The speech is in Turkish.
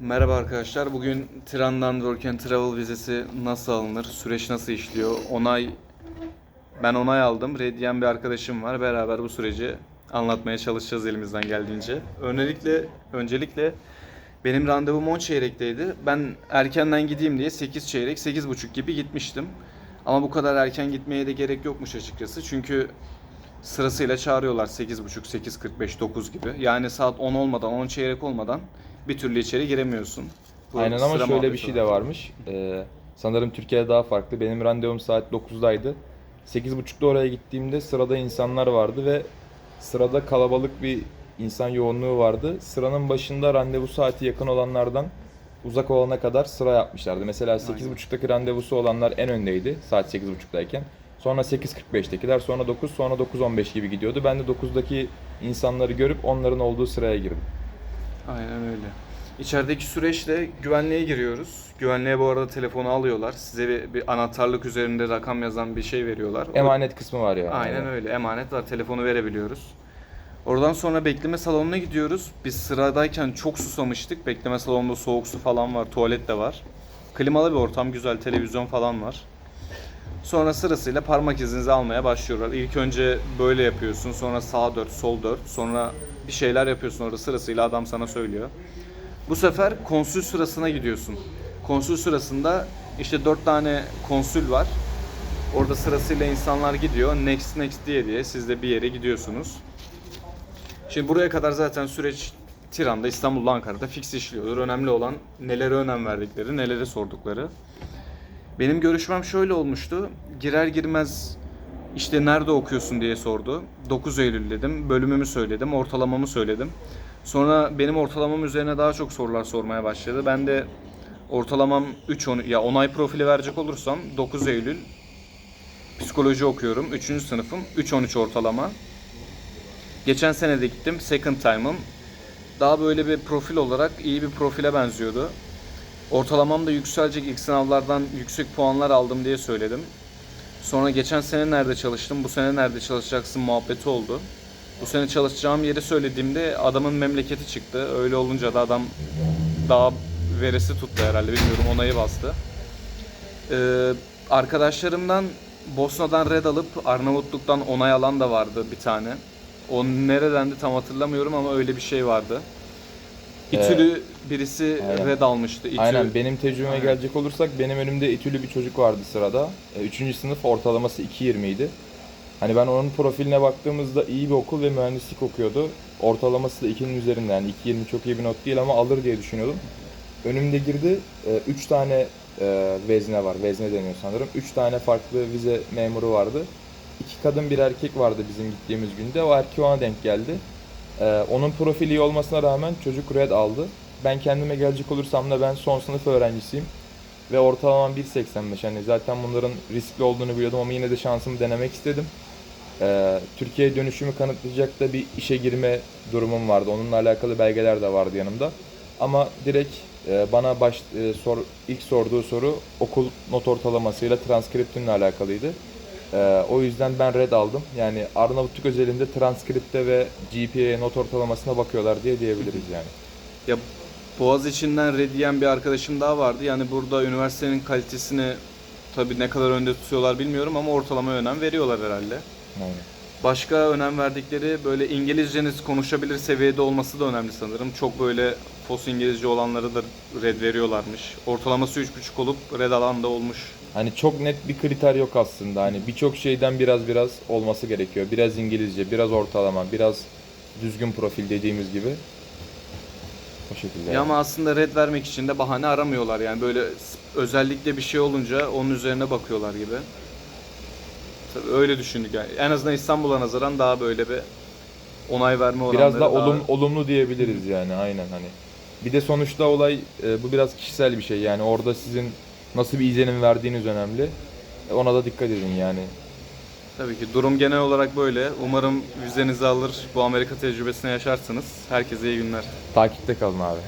Merhaba arkadaşlar. Bugün Tiran'dan Work and Travel vizesi nasıl alınır? Süreç nasıl işliyor? Onay ben onay aldım. Red diyen bir arkadaşım var. Beraber bu süreci anlatmaya çalışacağız elimizden geldiğince. Öncelikle öncelikle benim randevum 10 çeyrekteydi. Ben erkenden gideyim diye 8 çeyrek, 8.30 gibi gitmiştim. Ama bu kadar erken gitmeye de gerek yokmuş açıkçası. Çünkü sırasıyla çağırıyorlar 8.30, 8.45, 9 gibi. Yani saat 10 olmadan, 10 çeyrek olmadan bir türlü içeri giremiyorsun. Bu Aynen ama şöyle bir şey de varmış. Ee, sanırım Türkiye'de daha farklı. Benim randevum saat 9'daydı. 8.30'da oraya gittiğimde sırada insanlar vardı ve sırada kalabalık bir insan yoğunluğu vardı. Sıranın başında randevu saati yakın olanlardan uzak olana kadar sıra yapmışlardı. Mesela 8.30'daki randevusu olanlar en öndeydi saat 8.30'dayken. Sonra 8.45'tekiler, sonra 9, sonra 9.15 gibi gidiyordu. Ben de 9'daki insanları görüp onların olduğu sıraya girdim. Aynen öyle. İçerideki süreçte güvenliğe giriyoruz. Güvenliğe bu arada telefonu alıyorlar. Size bir, bir anahtarlık üzerinde rakam yazan bir şey veriyorlar. Emanet kısmı var yani. Aynen öyle. Emanet var. Telefonu verebiliyoruz. Oradan sonra bekleme salonuna gidiyoruz. Biz sıradayken çok susamıştık. Bekleme salonunda soğuk su falan var. Tuvalet de var. Klimalı bir ortam. Güzel televizyon falan var. Sonra sırasıyla parmak izinizi almaya başlıyorlar. İlk önce böyle yapıyorsun. Sonra sağ dört, sol dört. Sonra bir şeyler yapıyorsun orada sırasıyla adam sana söylüyor. Bu sefer konsül sırasına gidiyorsun. Konsül sırasında işte dört tane konsül var. Orada sırasıyla insanlar gidiyor. Next next diye diye siz de bir yere gidiyorsunuz. Şimdi buraya kadar zaten süreç Tiran'da, İstanbul'da, Ankara'da fix işliyordur. Önemli olan nelere önem verdikleri, nelere sordukları. Benim görüşmem şöyle olmuştu. Girer girmez işte nerede okuyorsun diye sordu. 9 Eylül dedim. Bölümümü söyledim. Ortalamamı söyledim. Sonra benim ortalamam üzerine daha çok sorular sormaya başladı. Ben de ortalamam 3 on, ya onay profili verecek olursam 9 Eylül psikoloji okuyorum. 3. sınıfım 3-13 ortalama. Geçen sene de gittim. Second time'ım. Daha böyle bir profil olarak iyi bir profile benziyordu. Ortalamam da yükselecek ilk sınavlardan yüksek puanlar aldım diye söyledim. Sonra geçen sene nerede çalıştım, bu sene nerede çalışacaksın muhabbeti oldu. Bu sene çalışacağım yeri söylediğimde adamın memleketi çıktı. Öyle olunca da adam daha veresi tuttu herhalde bilmiyorum onayı bastı. Ee, arkadaşlarımdan Bosna'dan red alıp Arnavutluk'tan onay alan da vardı bir tane. O nereden de tam hatırlamıyorum ama öyle bir şey vardı. İTÜ'lü birisi aynen. red almıştı. İTÜ, Aynen benim tecrübeme Aynen. gelecek olursak benim önümde İTÜ'lü bir çocuk vardı sırada. E, Üçüncü sınıf ortalaması 2.20 idi. Hani ben onun profiline baktığımızda iyi bir okul ve mühendislik okuyordu. Ortalaması da 2'nin üzerinde yani 2.20 çok iyi bir not değil ama alır diye düşünüyordum. Önümde girdi. 3 tane e, vezne var. Vezne deniyor sanırım. 3 tane farklı vize memuru vardı. İki kadın bir erkek vardı bizim gittiğimiz günde. O erkeği ona denk geldi. Ee, onun profili iyi olmasına rağmen çocuk red aldı. Ben kendime gelecek olursam da ben son sınıf öğrencisiyim. Ve ortalamam 1.85. Hani zaten bunların riskli olduğunu biliyordum ama yine de şansımı denemek istedim. Ee, Türkiye'ye dönüşümü kanıtlayacak da bir işe girme durumum vardı. Onunla alakalı belgeler de vardı yanımda. Ama direkt e, bana baş e, sor ilk sorduğu soru okul not ortalamasıyla transkriptinle alakalıydı. Ee, o yüzden ben red aldım. Yani Arnavutluk özelinde transkripte ve GPA not ortalamasına bakıyorlar diye diyebiliriz yani. Ya Boğaz içinden red diyen bir arkadaşım daha vardı. Yani burada üniversitenin kalitesini tabii ne kadar önde tutuyorlar bilmiyorum ama ortalama önem veriyorlar herhalde. Aynen. Başka önem verdikleri böyle İngilizceniz konuşabilir seviyede olması da önemli sanırım. Çok böyle fos İngilizce olanları da red veriyorlarmış. Ortalaması 3.5 olup red alan da olmuş. Hani çok net bir kriter yok aslında. Hani birçok şeyden biraz biraz olması gerekiyor. Biraz İngilizce, biraz ortalama, biraz düzgün profil dediğimiz gibi. O şekilde. Ya yani. ama aslında red vermek için de bahane aramıyorlar yani böyle özellikle bir şey olunca onun üzerine bakıyorlar gibi. Tabii öyle düşündük yani. En azından İstanbul'a nazaran daha böyle bir onay verme oranları Biraz da daha... olum, olumlu diyebiliriz yani aynen hani. Bir de sonuçta olay e, bu biraz kişisel bir şey yani orada sizin nasıl bir izlenim verdiğiniz önemli. E, Ona da dikkat edin yani. Tabii ki durum genel olarak böyle. Umarım vizenizi alır, bu Amerika tecrübesini yaşarsınız. Herkese iyi günler. Takipte kalın abi.